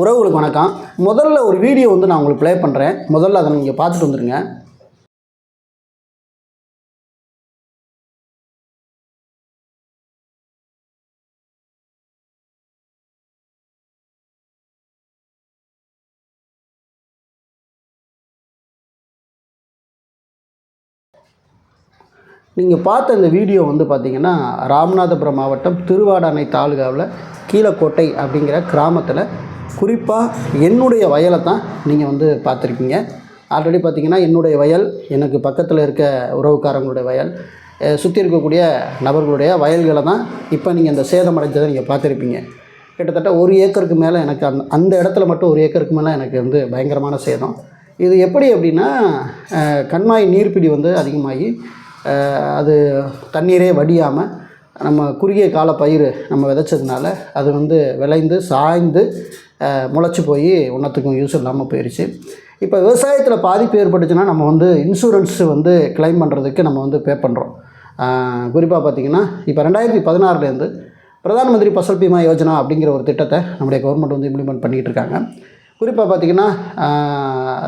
உறவுகளுக்கு வணக்கம். முதல்ல ஒரு வீடியோ வந்து நான் உங்களுக்கு ப்ளே பண்ணுறேன் முதல்ல அதை நீங்கள் பார்த்துட்டு வந்துருங்க. நீங்கள் பார்த்த இந்த வீடியோ வந்து பார்த்தீங்கன்னா ராமநாதபுரம் மாவட்டம் திருவாடானை தாலுகாவில் கீழக்கோட்டை அப்படிங்கிற கிராமத்தில் குறிப்பாக என்னுடைய வயலை தான் நீங்கள் வந்து பார்த்துருக்கீங்க. ஆல்ரெடி பார்த்தீங்கன்னா என்னுடைய வயல் எனக்கு பக்கத்தில் இருக்க உறவுக்காரங்களுடைய வயல் சுற்றி இருக்கக்கூடிய நபர்களுடைய வயல்களை தான் இப்போ நீங்கள் அந்த சேதமடைஞ்சதை நீங்கள் பார்த்துருப்பீங்க. கிட்டத்தட்ட ஒரு ஏக்கருக்கு மேலே எனக்கு அந்த அந்த இடத்துல மட்டும் ஒரு ஏக்கருக்கு மேலே எனக்கு வந்து பயங்கரமான சேதம். இது எப்படி அப்படின்னா கண்மாய் நீர்ப்பிடி வந்து அதிகமாகி அது தண்ணீரே வடியாமல் நம்ம குறுகிய கால பயிர் நம்ம விதைச்சதுனால அது வந்து விளைந்து சாய்ந்து முளைச்சி போய் ஒன்றத்துக்கும் யூஸ் இல்லாமல் போயிடுச்சு இப்போ விவசாயத்தில் பாதிப்பு ஏற்பட்டுச்சுன்னா நம்ம வந்து இன்சூரன்ஸ் வந்து கிளைம் பண்ணுறதுக்கு நம்ம வந்து பே பண்ணுறோம் குறிப்பாக பார்த்திங்கன்னா இப்போ ரெண்டாயிரத்தி பதினாறுலேருந்து பிரதான் மந்திரி ஃபசல் பீமா யோஜனா அப்படிங்கிற ஒரு திட்டத்தை நம்முடைய கவர்மெண்ட் வந்து இம்ப்ளிமெண்ட் பண்ணிகிட்டு இருக்காங்க. குறிப்பாக பார்த்தீங்கன்னா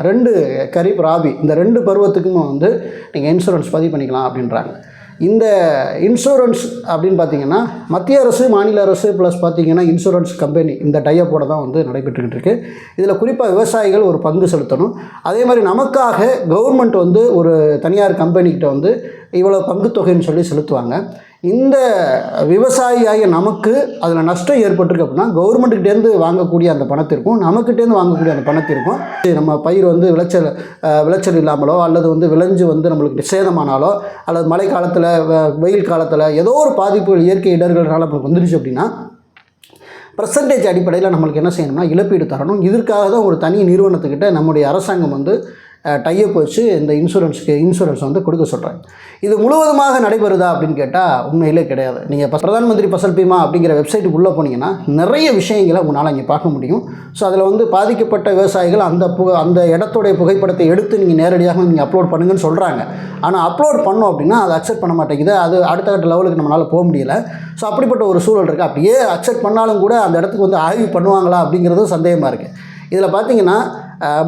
ரெண்டு கரீப் ராபி இந்த ரெண்டு பருவத்துக்கும் வந்து நீங்கள் இன்சூரன்ஸ் பதிவு பண்ணிக்கலாம் அப்படின்றாங்க. இந்த இன்சூரன்ஸ் அப்படின்னு பார்த்தீங்கன்னா மத்திய அரசு மாநில அரசு ப்ளஸ் பார்த்தீங்கன்னா இன்சூரன்ஸ் கம்பெனி இந்த டைப்போட தான் வந்து நடைபெற்றுக்கிட்டு இருக்குது இதில் குறிப்பாக விவசாயிகள் ஒரு பங்கு செலுத்தணும். அதே மாதிரி நமக்காக கவர்மெண்ட் வந்து ஒரு தனியார் கம்பெனிக்கிட்ட வந்து இவ்வளோ பங்குத்தொகைன்னு சொல்லி செலுத்துவாங்க. இந்த விவசாயியாகிய நமக்கு அதில் நஷ்டம் ஏற்பட்டிருக்கு அப்படின்னா கவர்மெண்ட்டுக்கிட்டேருந்து வாங்கக்கூடிய அந்த பணத்திற்கும் நமக்கிட்டேருந்து வாங்கக்கூடிய அந்த பணத்திற்கும் நம்ம பயிர் வந்து விளைச்சல் விளைச்சல் இல்லாமலோ அல்லது வந்து விளைஞ்சு வந்து நம்மளுக்கு சேதமானாலோ அல்லது மழை காலத்தில் வெயில் காலத்தில் ஏதோ ஒரு பாதிப்புகள் இயற்கை இடர்களால் நம்மளுக்கு வந்துடுச்சு அப்படின்னா பர்சன்டேஜ் அடிப்படையில் நம்மளுக்கு என்ன செய்யணும்னா இழப்பீடு தரணும். இதற்காக தான் ஒரு தனி நிறுவனத்துக்கிட்ட நம்முடைய அரசாங்கம் வந்து டையப் வச்சு இந்த இன்சூரன்ஸுக்கு இன்சூரன்ஸ் வந்து கொடுக்க சொல்கிறாங்க இது முழுவதுமாக நடைபெறுதா அப்படின்னு கேட்டால் உண்மையிலே கிடையாது. நீங்கள் இப்போ பிரதான் மந்திரி பசல் பீமா அப்படிங்கிற வெப்சைட்டுக்கு உள்ளே போனீங்கன்னா நிறைய விஷயங்களை உங்களால் இங்கே பார்க்க முடியும். ஸோ அதில் வந்து பாதிக்கப்பட்ட விவசாயிகள் அந்த புக அந்த இடத்துடைய புகைப்படத்தை எடுத்து நீங்கள் நேரடியாக நீங்கள் அப்லோட் பண்ணுங்கன்னு சொல்கிறாங்க ஆனால் அப்லோட் பண்ணோம் அப்படின்னா அதை அக்செப்ட் பண்ண மாட்டேங்குது. அது அடுத்த கட்ட லெவலுக்கு நம்மளால் போக முடியல. ஸோ அப்படிப்பட்ட ஒரு சூழல் இருக்குது அப்படியே அக்செப்ட் பண்ணாலும் கூட அந்த இடத்துக்கு வந்து ஆய்வு பண்ணுவாங்களா அப்படிங்கிறது சந்தேகமாக இருக்குது இதில் பார்த்தீங்கன்னா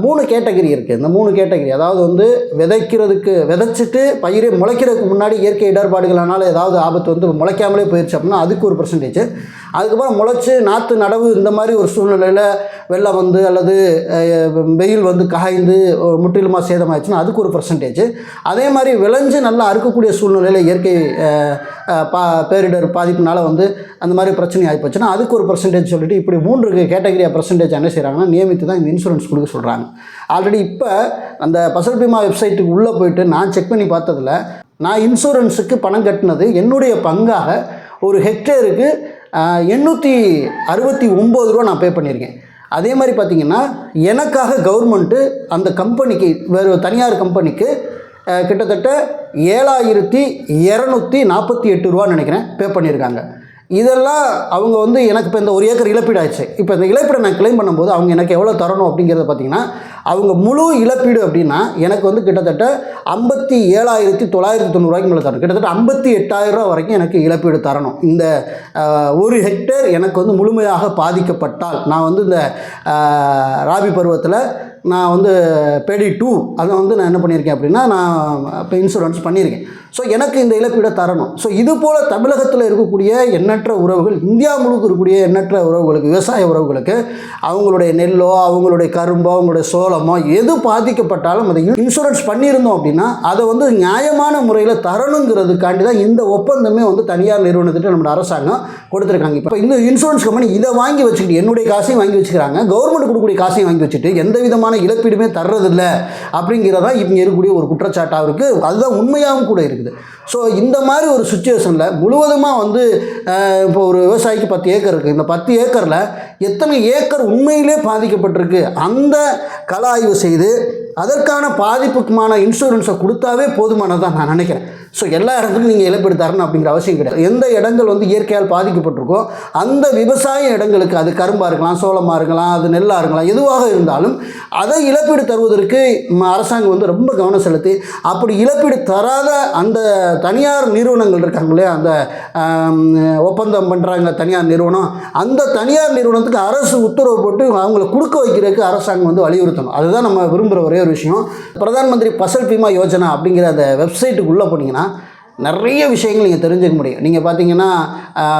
மூணு கேட்டகரி இருக்குது இந்த மூணு கேட்டகரி அதாவது வந்து விதைக்கிறதுக்கு விதைச்சிட்டு பயிரை முளைக்கிறதுக்கு முன்னாடி இயற்கை இடர்பாடுகளானால ஏதாவது ஆபத்து வந்து முளைக்காமலே போயிடுச்சு அப்படின்னா அதுக்கு ஒரு பர்சன்டேஜ் அதுக்கப்புறம் முளைச்சி நாற்று நடவு இந்த மாதிரி ஒரு சூழ்நிலையில் வெள்ளம் வந்து அல்லது வெயில் வந்து காய்ந்து முற்றிலுமாக சேதமாயிடுச்சுன்னா அதுக்கு ஒரு பர்சன்டேஜ் அதே மாதிரி விளைஞ்சு நல்லா அறுக்கக்கூடிய சூழ்நிலையில் இயற்கை பா பேரிடர் பாதிப்புனால வந்து அந்த மாதிரி பிரச்சனை ஆகிப்போச்சுன்னா அதுக்கு ஒரு பர்சன்டேஜ் சொல்லிட்டு இப்படி மூன்று கேட்டகரியாக பர்சன்டேஜ் என்ன செய்கிறாங்கன்னா நியமித்து தான் இந்த இன்சூரன்ஸ் கொடுக்க சொல்கிறாங்க ஆல்ரெடி இப்போ அந்த பசல் பீமா வெப்சைட்டுக்கு உள்ளே போயிட்டு நான் செக் பண்ணி பார்த்ததுல நான் இன்சூரன்ஸுக்கு பணம் கட்டினது என்னுடைய பங்காக ஒரு ஹெக்டேருக்கு எண்ணூற்றி அறுபத்தி ஒம்பது ரூபா நான் பே பண்ணியிருக்கேன். அதே மாதிரி பார்த்திங்கன்னா எனக்காக கவர்மெண்ட்டு அந்த கம்பெனிக்கு வேறு தனியார் கம்பெனிக்கு கிட்டத்தட்ட ஏழாயிரத்தி இரநூத்தி நாற்பத்தி எட்டு ரூபான்னு நினைக்கிறேன் பே பண்ணியிருக்காங்க. இதெல்லாம் அவங்க வந்து எனக்கு இப்போ இந்த ஒரு ஏக்கர் இழப்பீடு ஆயிடுச்சு இப்போ இந்த இழப்பீடை நான் கிளைம் பண்ணும்போது அவங்க எனக்கு எவ்வளோ தரணும் அப்படிங்கிறத பார்த்தீங்கன்னா அவங்க முழு இழப்பீடு அப்படின்னா எனக்கு வந்து கிட்டத்தட்ட ஐம்பத்தி ஏழாயிரத்தி தொள்ளாயிரத்தி தொண்ணூறுவாய்க்கு மேலே தரணும். கிட்டத்தட்ட ஐம்பத்தி எட்டாயிரம் ரூபா வரைக்கும் எனக்கு இழப்பீடு தரணும். இந்த ஒரு ஹெக்டேர் எனக்கு வந்து முழுமையாக பாதிக்கப்பட்டால் நான் வந்து இந்த ராபி பருவத்தில் நான் வந்து பேடி டூ அதை வந்து நான் என்ன பண்ணியிருக்கேன் அப்படின்னா நான் இப்போ இன்சூரன்ஸ் பண்ணியிருக்கேன். ஸோ எனக்கு இந்த இழப்பீடை தரணும். ஸோ இது போல் தமிழகத்தில் இருக்கக்கூடிய எண்ணற்ற உறவுகள் இந்தியா முழுக்க இருக்கக்கூடிய எண்ணற்ற உறவுகளுக்கு விவசாய உறவுகளுக்கு அவங்களுடைய நெல்லோ அவங்களுடைய கரும்போ அவங்களுடைய சோளம் எது பாதிக்கப்பட்டாலும் அதை இன்சூரன்ஸ் பண்ணியிருந்தோம் அப்படின்னா அதை வந்து நியாயமான முறையில் தரணுங்கிறதுக்காண்டி தான் இந்த ஒப்பந்தமே வந்து தனியார் நிறுவனத்திட்ட நம்ம அரசாங்கம் கொடுத்துருக்காங்க. இப்போ இந்த இன்சூரன்ஸ் கம்பெனி இதை வாங்கி வச்சுக்கிட்டு என்னுடைய காசையும் வாங்கி வச்சுக்கிறாங்க. கவர்மெண்ட் கொடுக்கக்கூடிய காசையும் வாங்கி வச்சுட்டு எந்த விதமான இழப்பீடுமே தர்றதில்ல அப்படிங்கிறதா இங்கே இருக்கக்கூடிய ஒரு குற்றச்சாட்டாக இருக்குது அதுதான் உண்மையாகவும் கூட இருக்குது. ஸோ இந்த மாதிரி ஒரு சுச்சுவேஷனில் முழுவதுமாக வந்து இப்போ ஒரு விவசாயிக்கு பத்து ஏக்கர் இருக்குது இந்த பத்து ஏக்கரில் எத்தனை ஏக்கர் உண்மையிலே பாதிக்கப்பட்டிருக்கு? அந்த கல ஆய்வு செய்து அதற்கான பாதிப்புக்குமான இன்சூரன்ஸை கொடுத்தாவே போதுமானதான் நான் நினைக்கிறேன். ஸோ எல்லா இடத்துக்கும் நீங்கள் இழப்பீடு தரணும் அப்படிங்கிற அவசியம் கிடையாது. எந்த இடங்கள் வந்து இயற்கையால் பாதிக்கப்பட்டிருக்கோ அந்த விவசாய இடங்களுக்கு அது கரும்பாக இருக்கலாம் சோளமாக இருக்கலாம் அது நெல்லாக இருக்கலாம் எதுவாக இருந்தாலும் அதை இழப்பீடு தருவதற்கு அரசாங்கம் வந்து ரொம்ப கவனம் செலுத்தி அப்படி இழப்பீடு தராத அந்த தனியார் நிறுவனங்கள் இருக்காங்க இல்லையா? அந்த ஒப்பந்தம் பண்ணுறாங்க தனியார் நிறுவனம். அந்த தனியார் நிறுவனத்துக்கு அரசு உத்தரவு போட்டு அவங்களை கொடுக்க வைக்கிறதுக்கு அரசாங்கம் வந்து வலியுறுத்தணும். அதுதான் நம்ம விரும்புகிற ஒரே ஒரு விஷயம். பிரதான் மந்திரி பசல் பீமா யோஜனா அப்படிங்கிற அந்த வெப்சைட்டுக்குள்ளே போனீங்கன்னா நிறைய விஷயங்கள் நீங்கள் தெரிஞ்சுக்க முடியும். நீங்கள் பார்த்தீங்கன்னா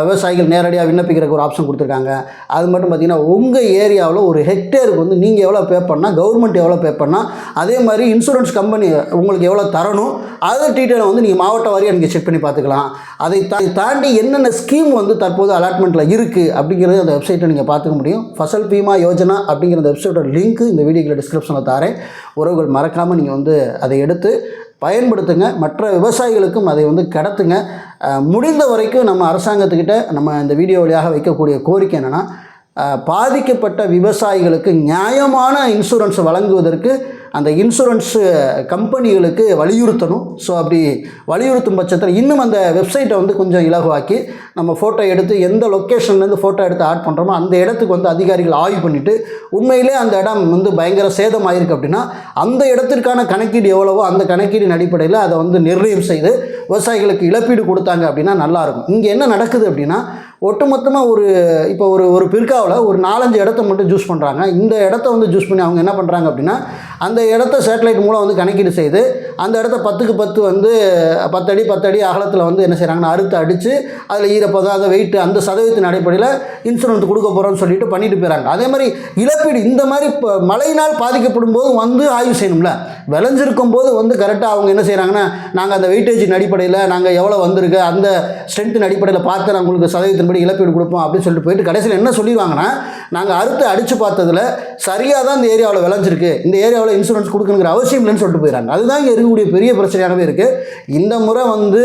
விவசாயிகள் நேரடியாக விண்ணப்பிக்கிறதுக்கு ஒரு ஆப்ஷன் கொடுத்துருக்காங்க. அது மட்டும் பார்த்தீங்கன்னா உங்கள் ஏரியாவில் ஒரு ஹெக்டேருக்கு வந்து நீங்கள் எவ்வளோ பே பண்ணால் கவர்மெண்ட் எவ்வளோ பே பண்ணால் அதே மாதிரி இன்சூரன்ஸ் கம்பெனி உங்களுக்கு எவ்வளோ தரணும் அதை டீட்டெயிலை வந்து நீங்கள் மாவட்ட வாரியாக நீங்கள் செக் பண்ணி பார்த்துக்கலாம் அதை தா தாண்டி என்னென்ன ஸ்கீம் வந்து தற்போது அலாட்மெண்ட்டில் இருக்குது அப்படிங்கிறது அந்த வெப்சைட்டை நீங்கள் பார்த்துக்க முடியும். ஃபசல் பீமா யோஜனா அப்படிங்கிற அந்த வெப்சைட்டோட லிங்க் இந்த வீடியோக்கில் டிஸ்கிரிப்ஷனில் தாரேன் உறவுகள் மறக்காமல் நீங்கள் வந்து அதை எடுத்து பயன்படுத்துங்க. மற்ற விவசாயிகளுக்கும் அதை வந்து கடத்துங்க. முடிந்த வரைக்கும் நம்ம அரசாங்கத்துக்கிட்ட நம்ம இந்த வீடியோ வழியாக வைக்கக்கூடிய கோரிக்கை என்னென்னா பாதிக்கப்பட்ட விவசாயிகளுக்கு நியாயமான இன்சூரன்ஸ் வழங்குவதற்கு அந்த இன்சூரன்ஸு கம்பெனிகளுக்கு வலியுறுத்தணும். ஸோ அப்படி வலியுறுத்தும் பட்சத்தில் இன்னும் அந்த வெப்சைட்டை வந்து கொஞ்சம் இலகுவாக்கி நம்ம ஃபோட்டோ எடுத்து எந்த லொக்கேஷன்லேருந்து ஃபோட்டோ எடுத்து ஆட் பண்ணுறோமோ அந்த இடத்துக்கு வந்து அதிகாரிகள் ஆய்வு பண்ணிவிட்டு உண்மையிலே அந்த இடம் வந்து பயங்கர சேதம் ஆயிருக்கு அப்படின்னா அந்த இடத்திற்கான கணக்கீடு எவ்வளவோ அந்த கணக்கீடின் அடிப்படையில் அதை வந்து நிர்ணயம் செய்து விவசாயிகளுக்கு இழப்பீடு கொடுத்தாங்க அப்படின்னா நல்லாயிருக்கும் இங்கே என்ன நடக்குது அப்படின்னா ஒட்டுமொத்தமாக ஒரு இப்போ ஒரு ஒரு பிற்காவில் ஒரு நாலஞ்சு இடத்த மட்டும் ஜூஸ் பண்ணுறாங்க இந்த இடத்த வந்து ஜூஸ் பண்ணி அவங்க என்ன பண்ணுறாங்க அப்படின்னா அந்த இடத்த சேட்டலைட் மூலம் வந்து கணக்கீடு செய்து அந்த இடத்த பத்துக்கு பத்து வந்து பத்தடி பத்தடி அகலத்தில் வந்து என்ன செய்கிறாங்கன்னா அறுத்து அடித்து அதில் ஈரப்பதம் அதை வெயிட்டு அந்த சதவீதத்தின் அடிப்படையில் இன்சூரன்ஸ் கொடுக்க போகிறோம்னு சொல்லிட்டு பண்ணிட்டு போயிறாங்க. அதே மாதிரி இழப்பீடு இந்த மாதிரி இப்போ மழையினால் பாதிக்கப்படும் போது வந்து ஆய்வு செய்யணும்ல. விளைஞ்சிருக்கும் போது வந்து கரெக்டாக அவங்க என்ன செய்கிறாங்கன்னா நாங்கள் அந்த வெயிட்டேஜின் அடிப்படையில் நாங்கள் எவ்வளோ வந்திருக்கு அந்த ஸ்ட்ரென்த்தின் அடிப்படையில் பார்த்து நாங்கள் உங்களுக்கு சதவீதத்தின்படி இழப்பீடு கொடுப்போம் அப்படின்னு சொல்லிட்டு போயிட்டு கடைசியில் என்ன சொல்லிடுவாங்கன்னா நாங்கள் அறுத்து அடித்து பார்த்ததுல சரியாக தான் இந்த ஏரியாவில் விளைஞ்சிருக்கு இந்த ஏரியாவில் இன்சூரன்ஸ் கொடுக்கணுங்கிற அவசியம் இல்லைன்னு சொல்லிட்டு போயிடறாங்க அதுதான் இங்கே இருக்கக்கூடிய பெரிய பிரச்சனையாகவே இருக்குது இந்த முறை வந்து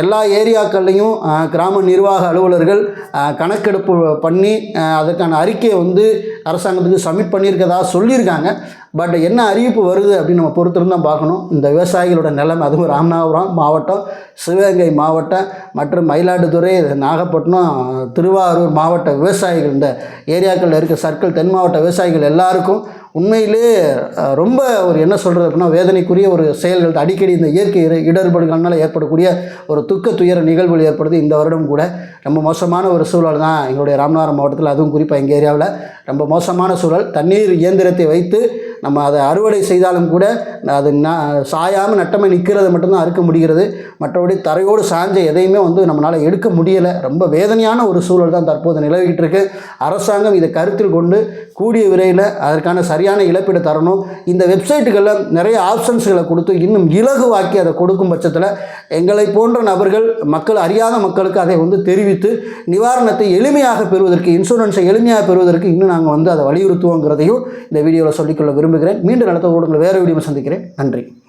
எல்லா ஏரியாக்கள்லையும் கிராம நிர்வாக அலுவலர்கள் கணக்கெடுப்பு பண்ணி அதற்கான அறிக்கையை வந்து அரசாங்கத்துக்கு சப்மிட் பண்ணியிருக்கதா சொல்லியிருக்காங்க. பட் என்ன அறிவிப்பு வருது அப்படின்னு நம்ம பொறுத்திருந்து தான் பார்க்கணும். இந்த விவசாயிகளோட நிலைமை அதுவும் ராமநாதபுரம் மாவட்டம் சிவகங்கை மாவட்டம் மற்றும் மயிலாடுதுறை நாகப்பட்டினம் திருவாரூர் மாவட்ட விவசாயிகள் இந்த ஏரியாக்களில் இருக்க சர்க்கிள் தென் மாவட்ட விவசாயிகள் எல்லாருக்கும் உண்மையிலே ரொம்ப ஒரு என்ன சொல்கிறது அப்படின்னா வேதனைக்குரிய ஒரு செயல்கள். அடிக்கடி இந்த இயற்கை இட- இடர்பாடுகள்னால ஏற்படக்கூடிய ஒரு துக்க துயர நிகழ்வுகள் ஏற்படுது இந்த வருடம் கூட. ரொம்ப மோசமான ஒரு சூழல் தான் எங்களுடைய ராமநாதபுரம் மாவட்டத்தில். அதுவும் குறிப்பாக எங்கள் ஏரியாவில். ரொம்ப மோசமான சூழல். தண்ணீர் இயந்திரத்தை வைத்து நம்ம அதை அறுவடை செய்தாலும் கூட அது சாயாமல் நட்டமை நிற்கிறது மட்டும்தான் அறுக்க முடிகிறது. மற்றபடி தரையோடு சாஞ்ச எதையுமே வந்து நம்மளால் எடுக்க முடியலை. ரொம்ப வேதனையான ஒரு சூழல் தான் தற்போது நிலவிக்கிட்டு இருக்கு. அரசாங்கம் இதை கருத்தில் கொண்டு கூடிய விரைவில் அதற்கான சரியான இழப்பீடு தரணும். இந்த வெப்சைட்டுகளில் நிறைய ஆப்ஷன்ஸ்களை கொடுத்து இன்னும் இலகுவாக்கி அதை கொடுக்கும் பட்சத்தில் எங்களை போன்ற நபர்கள் மக்கள் அறியாத மக்களுக்கு அதை வந்து தெரிவித்து நிவாரணத்தை எளிமையாக பெறுவதற்கு இன்சூரன்ஸை எளிமையாக பெறுவதற்கு இன்னும் நாங்கள் வந்து அதை வலியுறுத்துவோங்கிறதையும் இந்த வீடியோவில் சொல்லிக்கொள்ள விரும்புகிறேன் மீண்டும் நடத்த உங்களை வேறு வீடியோ சந்திக்கிறேன். நன்றி.